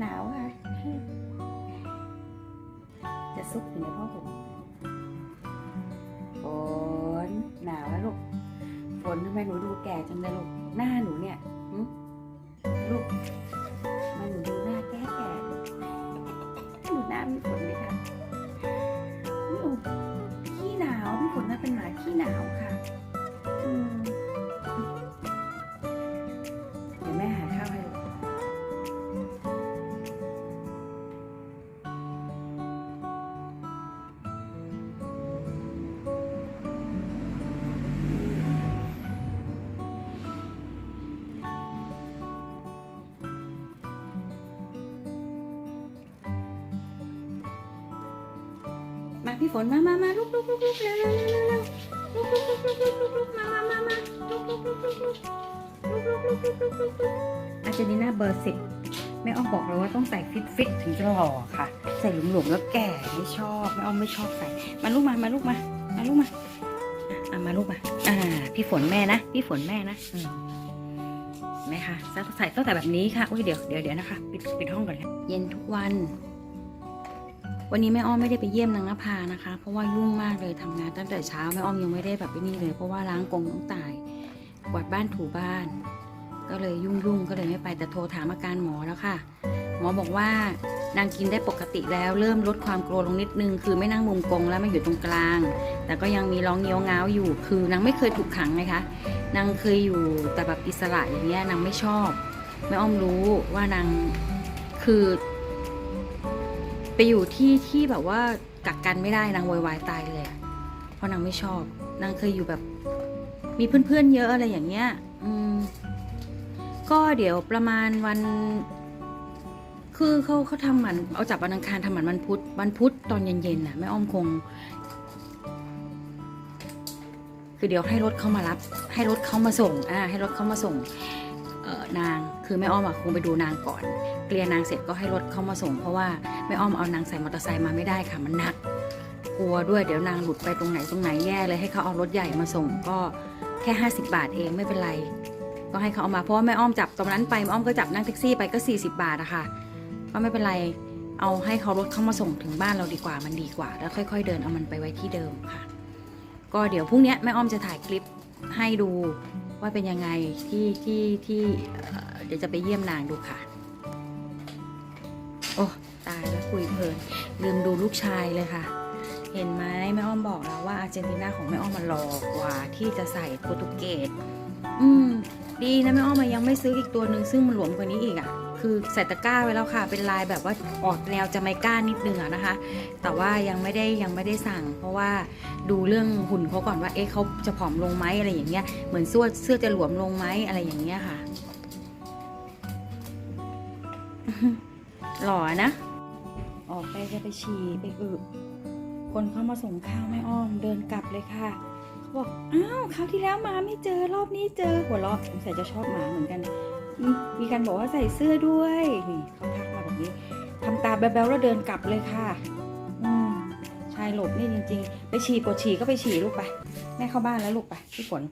หนาวค่ะ จะซุกอยู่ในผ้าห่มฝนหนาวแล้วลูกฝนทำไมหนูดูแก่จังเลยลูกหน้าหนูเนี่ยลูกทำไมันหนูดูหน้าแก่แก่ๆดูหน้าพี่ฝนเลยค่ะหนูขี้หนาวพี่ฝนน่าเป็นหมาขี้หนาวค่ะ พี่ฝนมามามาลุกลุกลุกลุกเร็วเร็วเร็วเร็วลุกลุกลุกลุกลุกลุกลุกมามามามาลุกลุกลุกลุกลุกลุกลุกลุกลุกลุกลุกอาเจนีน่าเบอร์สิบแม่อ้อมบอกเลยว่าต้องใส่ฟิตฟิตถึงจะหล่อค่ะ ใส่หลวมๆแล้วแก่ไม่ชอบแม่อ้อมไม่ชอบใส่ มาลูกมามาลูกมา มาลูกมาอะมาลูกมาอ่า พี่ฝนแม่นะพี่ฝนแม่นะอืมแม่คะใส่ต้องใส่แบบนี้ค่ะอุ้ยเดี๋ยวเดี๋ยวเดี๋ยวนะคะ ปิดปิดห้องก่อนเลยเย็นทุกวัน วันนี้แม่อ้อมไม่ได้ไปเยี่ยมนางนภานะคะ เพราะว่ายุ่งมากเลยทำงานตั้งแต่เช้าแม่อ้อมยังไม่ได้แบบไปนี่เลย เพราะว่าล้างกรงน้องตาย กวาดบ้านถูบ้าน ก็เลยยุ่งยุ่งๆก็เลยไม่ไปแต่โทรถามอาการหมอแล้วค่ะ หมอบอกว่านางกินได้ปกติแล้วเริ่มลดความกลัวลงนิดนึง คือไม่นั่งมุมกรงแล้วมาอยู่ตรงกลาง แต่ก็ยังมีร้องเงี้ยวง้าวอยู่ คือนางไม่เคยถูกขังไงคะนางเคยอยู่แต่แบบอิสระอย่างเงี้ยนางไม่ชอบแม่อ้อมรู้ว่านางคือ ไปอยู่ที่ที่แบบว่ากักกันไม่ได้นางโวยวายตายเลยอะเพราะนางไม่ชอบ นางเคยอยู่แบบ มีเพื่อนๆเยอะอะไรอย่างเงี้ย อืม ก็เดี๋ยวประมาณวัน คือเขาเขาทำหมัน เอาจับวันอังคารทำหมันวันพุธวันพุธตอนเย็นๆน่ะแม่อ้อมคง คือเดี๋ยวให้รถเขามารับ ให้รถเขามาส่ง อ่า ให้รถเขามาส่ง นางคือแม่อ้อมอะคงไปดูนางก่อน เกลียนางเสร็จก็ให้รถเข้ามาส่ง เพราะว่าแม่อ้อมเอานางใส่มอเตอร์ไซค์มาไม่ได้ค่ะมันหนัก กลัวด้วยเดี๋ยวนางหลุดไปตรงไหนตรงไหนแย่เลยให้เขาเอารถใหญ่มาส่งก็แค่ 50 บาทเองไม่เป็นไร ก็ให้เขาเอามาเพราะว่าแม่อ้อมจับตรงนั้นไปแม่อ้อมก็จับนั่งแท็กซี่ไปก็ 40 บาทอะค่ะก็ไม่เป็นไรเอาให้เขารถเข้ามาส่งถึงบ้านเราดีกว่ามันดีกว่า แล้วค่อย ๆ เดินเอามันไปไว้ที่เดิมค่ะ ก็เดี๋ยวพรุ่งนี้แม่อ้อมจะถ่ายคลิปให้ดู ว่าเป็นยังไงที่ที่ที่เดี๋ยวจะไปเยี่ยมนางดูค่ะ โอ้ตายแล้วคุยเพลินลืมดูลูกชายเลยค่ะ เห็นไหมแม่อ้อมบอกแล้วว่าอาร์เจนตินาของแม่อ้อมมันหลอกกว่าที่จะใส่โปรตุเกสอืม ดีนะแม่อ้อมมันยังไม่ซื้ออีกตัวหนึ่งซึ่งมันหลวมกว่านี้อีกอะ่ะ คือใส่ตะกร้าไว้แล้วค่ะ เป็นลายแบบว่าออกแนวจะไม่กล้านิดนึงอะนะคะ แต่ว่ายังไม่ได้ยังไม่ได้สั่ง เพราะว่าดูเรื่องหุ่นเขาก่อนว่าเอ๊ะเขาจะผอมลงไหมอะไรอย่างเงี้ยเหมือนเสื้อเสื้อจะหลวมลงไหมอะไรอย่างเงี้ยค่ะ หล่อนะออกไปจะไปฉี่ไปอึคนเข้ามาส่งข้าวแม่อ้อมเดินกลับเลยค่ะเขาบอกอ้าวคราวที่แล้วมาไม่เจอรอบนี้เจอหัวเราะสงสัยจะชอบหมาเหมือนกัน มีการบอกว่าใส่เสื้อด้วยนี่เขาทักมาแบบนี้ทำตาแบ๊วๆแล้วเดินกลับเลยค่ะ อืมชายหลบนี่จริง ๆ ไปฉี่ปวดฉี่ก็ไปฉี่ลูกไป แม่เข้าบ้านแล้วลูกไปพี่ฝน